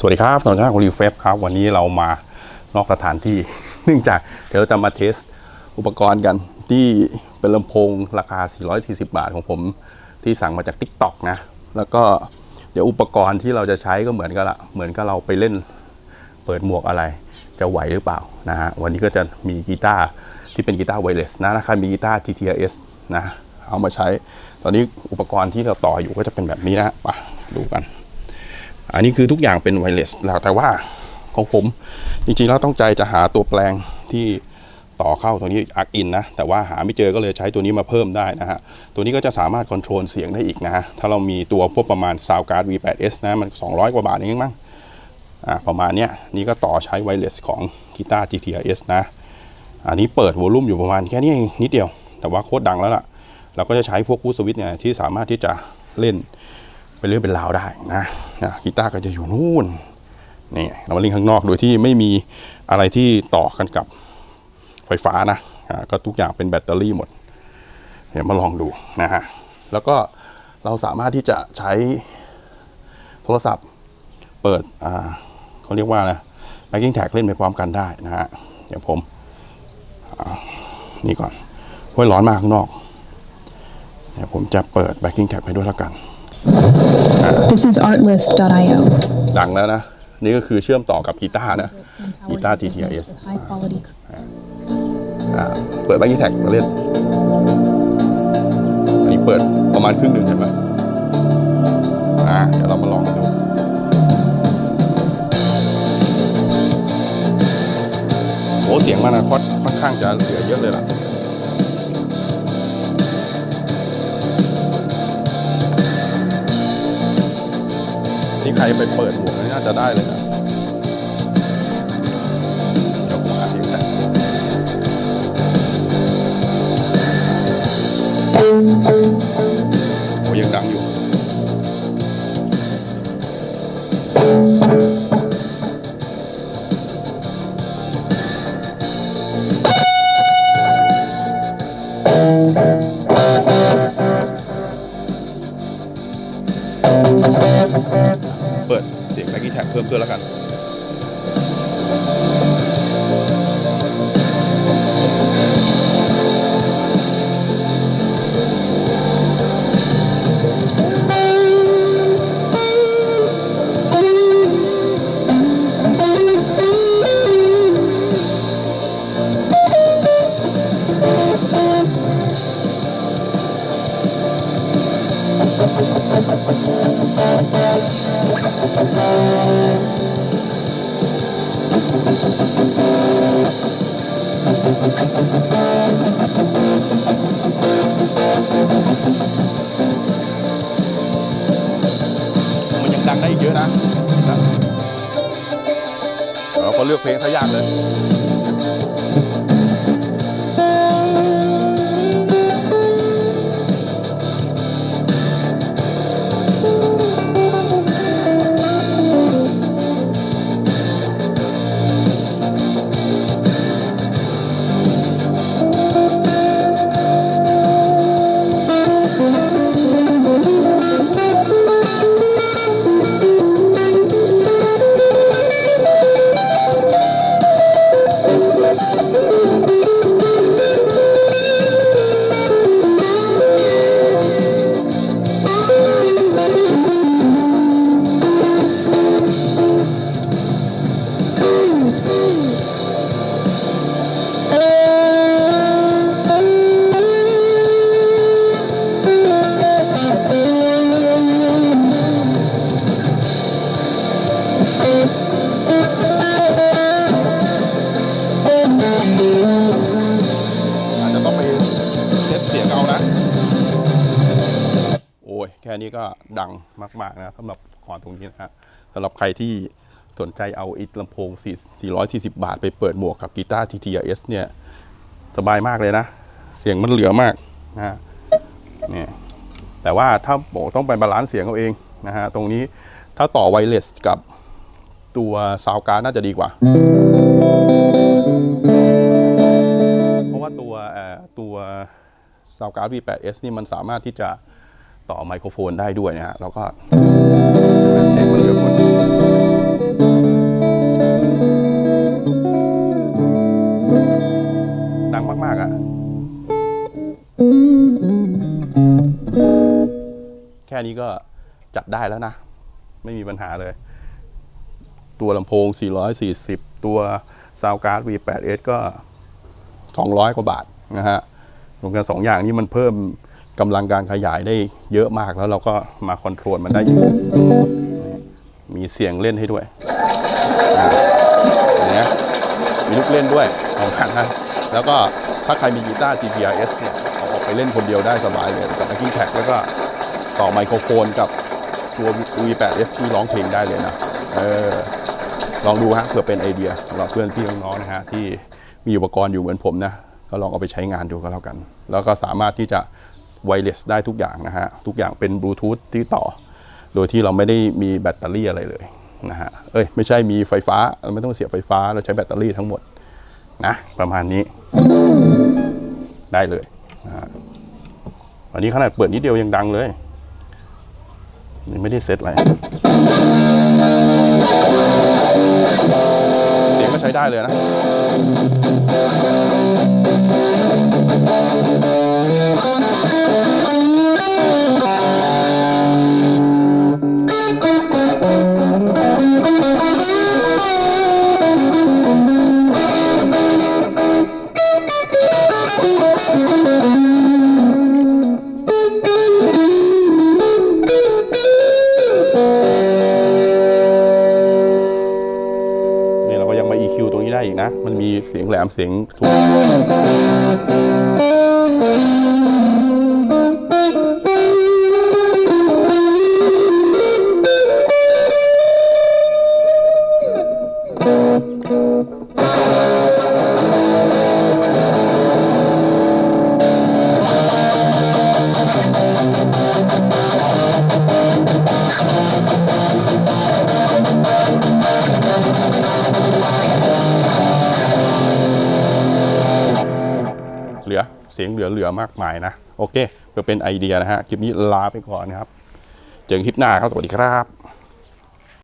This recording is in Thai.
สวัสดีครับตอนนี้ของรีเฟฟครับ วันนี้เรามานอกสถานที่ เนื่องจากเดี๋ยวเราจะมาเทสอุปกรณ์กันที่เป็นลำโพงราคา 440 บาทของผมที่สั่งมาจาก Tik t o อกนะ แล้วก็เดี๋ยวอุปกรณ์ที่เราจะใช้ก็เหมือนกันละ เหมือนกับเราไปเล่นเปิดหมวกอะไร จะไหวหรือเปล่านะฮะ วันนี้ก็จะมีกีตาร์ที่เป็นกีตาร์ไวเลสนะนะครับมีกีตาร์ GTRS นะ เอามาใช้ ตอนนี้อุปกรณ์ที่เราต่ออยู่ก็จะเป็นแบบนี้นะไปดูกัน อันนี้คือทุกอย่างเป็นไวเลสแล้วแต่ว่าของผมจริงๆแล้วต้องใจจะหาตัวแปลงที่ต่อเข้าตัวนี้อักอินนะ แต่ว่าหาไม่เจอก็เลยใช้ตัวนี้มาเพิ่มได้นะฮะ ตัวนี้ก็จะสามารถคอนโทรลเสียงได้อีกนะฮะถ้าเรามีตัวพวกประมาณ Sound Card V8S นะ มัน 200 กว่าบาทเองมั้งอ่าประมาณเนี้ยนี่ก็ต่อใช้ไวเลสของกีตาร์ GTRS นะ อันนี้เปิดวอลลุ่มอยู่ประมาณแค่นี้เองนิดเดียว แต่ว่าโคตรดังแล้วล่ะ เราก็จะใช้พวกคูสวิตเนี่ยที่สามารถที่จะเล่น เป็นเรื่องเป็นราวได้นะนะกีตาร์ก็จะอยู่นู่นนี่เรามาเล่นข้างนอกโดยที่ไม่มีอะไรที่ต่อกันกับไฟฟ้านะก็ทุกอย่างเป็นแบตเตอรี่หมด เดี๋ยวมาลองดูนะฮะแล้วก็เราสามารถที่จะใช้โทรศัพท์เปิดเขาเรียกว่าอะไร backing tag เล่นไปพร้อมกันได้นะฮะเดี๋ยวผมนี่ก่อนโอ้ยร้อนมากข้างนอกเดี๋ยวผมจะเปิด backing tag ไปด้วยแล้วกัน This is artlist.io. ดังแล้วนะ นี่ก็คือเชื่อมต่อกับกีตาร์นะกีตาร์ GTRS High quality. อ่าเปิดแบงค์แท็กมาเล่น อันนี้เปิดประมาณครึ่งหนึ่งเห็นไหมอ่าเดี๋ยวเรามาลองกันดูโอ้เสียงมันนะค่อนค่อนข้างจะเหลือเยอะเลยล่ะ ใครไปเปิดหมวกนี่น่าจะได้เลยนะ ด้วยแล้วกันมัน เราก็เลือกเพลงซะยากเลย อาจจะต้องไปเซตเสียงเอานะ โอ้ย แค่นี้ก็ดังมาก ๆ นะสำหรับคอนตรงนี้นะฮะสำหรับใครที่สนใจเอาอิลำโพง4 440 บาท ไปเปิดหมวกกับกีตาร์ TTRS เนี่ย สบายมากเลยนะ เสียงมันเหลือมากนะฮะเนี่ยแต่ว่าถ้าบอกต้องไปบาลานซ์เสียงเอาเองนะฮะ ตรงนี้ถ้าต่อไวเลสกับ ตัวซาวการ์น่าจะดีกว่า เพราะว่าตัวตัวซาวการ์ด V8S นี่มันสามารถที่จะต่อไมโครโฟนได้ด้วยนะฮะแล้วก็ดังมาก ๆ อะ แค่นี้ก็จัดได้แล้วนะ ไม่มีปัญหาเลย ตัวลำโพง 440 ตัว Sound Card V8S ก็ 200 กว่าบาทนะฮะรวมกันสองอย่างนี้มันเพิ่มกำลังการขยายได้เยอะมากแล้วเราก็มาคอนโทรลมันได้ มีเสียงเล่นให้ด้วยอย่างเงี้ยมีลูกเล่นด้วยของขังนะแล้วก็ถ้าใครมีกีตาร์ GTRS เนี่ยเอาออกไปเล่นคนเดียวได้สบายเลยกับ backing track แล้วก็ต่อไมโครโฟนกับตัว V8S นี่ร้องเพลงได้เลยนะ เออ ลองดูฮะเพื่อเป็นไอเดียสำหรับเพื่อนพี่น้องๆนะฮะที่มีอุปกรณ์อยู่เหมือนผมนะก็ลองเอาไปใช้งานดูก็แล้วกัน แล้วก็สามารถที่จะไวเลสได้ทุกอย่างนะฮะทุกอย่างเป็นบลูทูธที่ต่อ โดยที่เราไม่ได้มีแบตเตอรี่อะไรเลยนะฮะเอ้ยไม่ใช่มีไฟฟ้าเราไม่ต้องเสียไฟฟ้าเราใช้แบตเตอรี่ทั้งหมดนะประมาณนี้ได้เลยนะฮะอันนี้ขนาดเปิดนิดเดียวยังดังเลย ไม่ได้เซตอะไร ช้ได้เลยนะ นี้ได้อีกนะ มันมีเสียงแหลมเสียงทุก สียงเหลือๆมากมายนะ โอเคเพื่อเป็นไอเดียนะฮะคลิปนี้ลาไปก่อนนะครับ เจอกันคลิปหน้าครับสวัสดีครับ